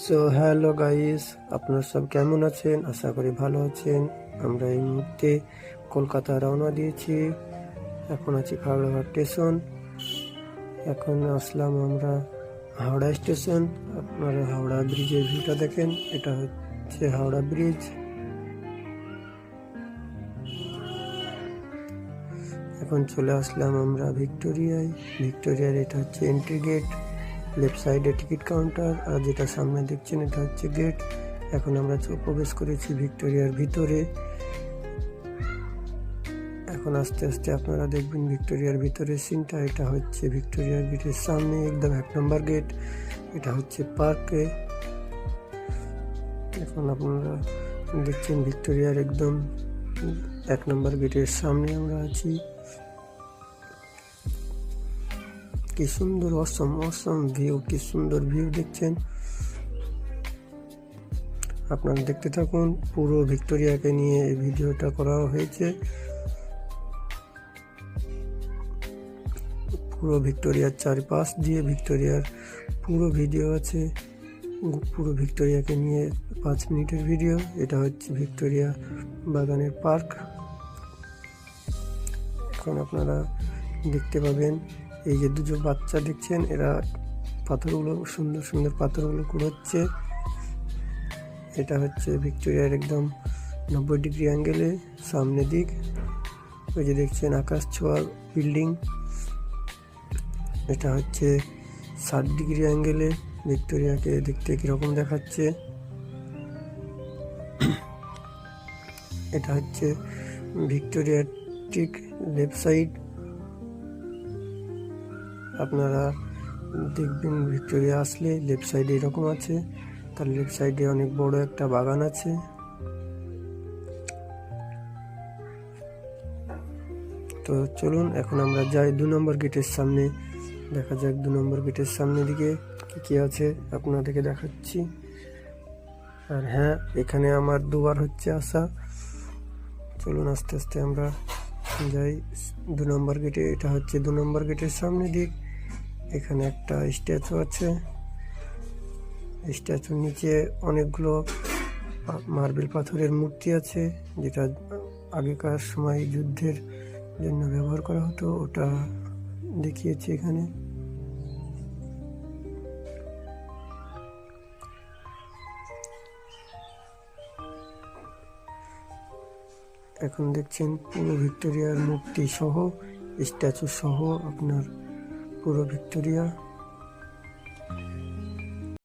So hello guys আপনারা সব কেমন আছেন? আশা করি ভালো আছেন। আমরা এই মুহূর্তে কলকাতা রওনা দিয়েছি। এখন আছি খাগড়াঘাট স্টেশন। এখন আসলাম আমরা হাওড়া স্টেশন। আপনারা হাওড়া ব্রিজের ভিউটা দেখেন। এটা হচ্ছে হাওড়া ব্রিজ। এখন চলে আসলাম আমরা ভিক্টোরিয়ায়। ভিক্টোরিয়ার এটা হচ্ছে এন্ট্রি গেট লেফট সাইডে টিকিট কাউন্টার আর যেটা সামনে দেখছেন এটা হচ্ছে গেট। এখন আমরা প্রবেশ করেছি ভিক্টোরিয়ার ভিতরে। এখন আস্তে আস্তে আপনারা দেখবেন ভিক্টোরিয়ার ভিতরের সিনটা। এটা হচ্ছে ভিক্টোরিয়ার গেটের সামনে, একদম এক নম্বর গেট। এটা হচ্ছে পার্কে। এখন আপনারা দেখছেন ভিক্টোরিয়ার একদম এক নম্বর গেটের সামনে আমরা আছি। কি সুন্দর অসম অসম ভিউ কি সুন্দর ভিউ দেখছেন। আপনারা দেখতে থাকুন, পুরো ভিক্টোরিয়াকে নিয়ে এই ভিডিওটা করা হয়েছে। পুরো ভিক্টোরিয়ার চারপাশ দিয়ে ভিক্টোরিয়ার পুরো ভিডিও আছে। পুরো ভিক্টোরিয়াকে নিয়ে পাঁচ মিনিটের ভিডিও। এটা হচ্ছে ভিক্টোরিয়া বাগানের পার্ক। এখন আপনারা দেখতে পাবেন এই যে দুটো বাচ্চা দেখছেন, এরা পাথরগুলো, সুন্দর সুন্দর পাথরগুলো কুড়োচ্ছে। এটা হচ্ছে ভিক্টোরিয়ার একদম নব্বই ডিগ্রি অ্যাঙ্গেলে, সামনে দিক। ওই যে দেখছেন আকাশ ছোঁয়া বিল্ডিং। এটা হচ্ছে ষাট ডিগ্রি অ্যাঙ্গেলে, ভিক্টোরিয়াকে দেখতে কীরকম দেখাচ্ছে। এটা হচ্ছে ভিক্টোরিয়ার ঠিক লেফট সাইড। আপনারা দেখবেন ভিক্টোরিয়া আসলে লেফট সাইডে এরকম আছে, তার লেফট সাইডে অনেক বড় একটা বাগান আছে। তো চলুন, এখন আমরা যাই দু নম্বর গেটের সামনে। দেখা যাক দু নম্বর গেটের সামনে দিকে কি কি আছে, আপনাদেরকে দেখাচ্ছি। আর হ্যাঁ এখানে আমার দুবার হচ্ছে আসা। চলুন, আস্তে আস্তে আমরা যাই। দু নম্বর গেটে, এটা হচ্ছে দু নম্বর গেটের সামনে দিক। এখানে একটা স্ট্যাচু আছে। স্ট্যাচুর নিচে অনেকগুলো মার্বেল পাথরের মূর্তি আছে, যেটা আগেকার সময় যুদ্ধের জন্য ব্যবহার করা হতো, ওটা দেখিয়েছে এখানে। এখন দেখছেন পুরো ভিক্টোরিয়ার মূর্তি সহ, স্ট্যাচু সহ আপনার পুরো ভিক্টোরিয়া।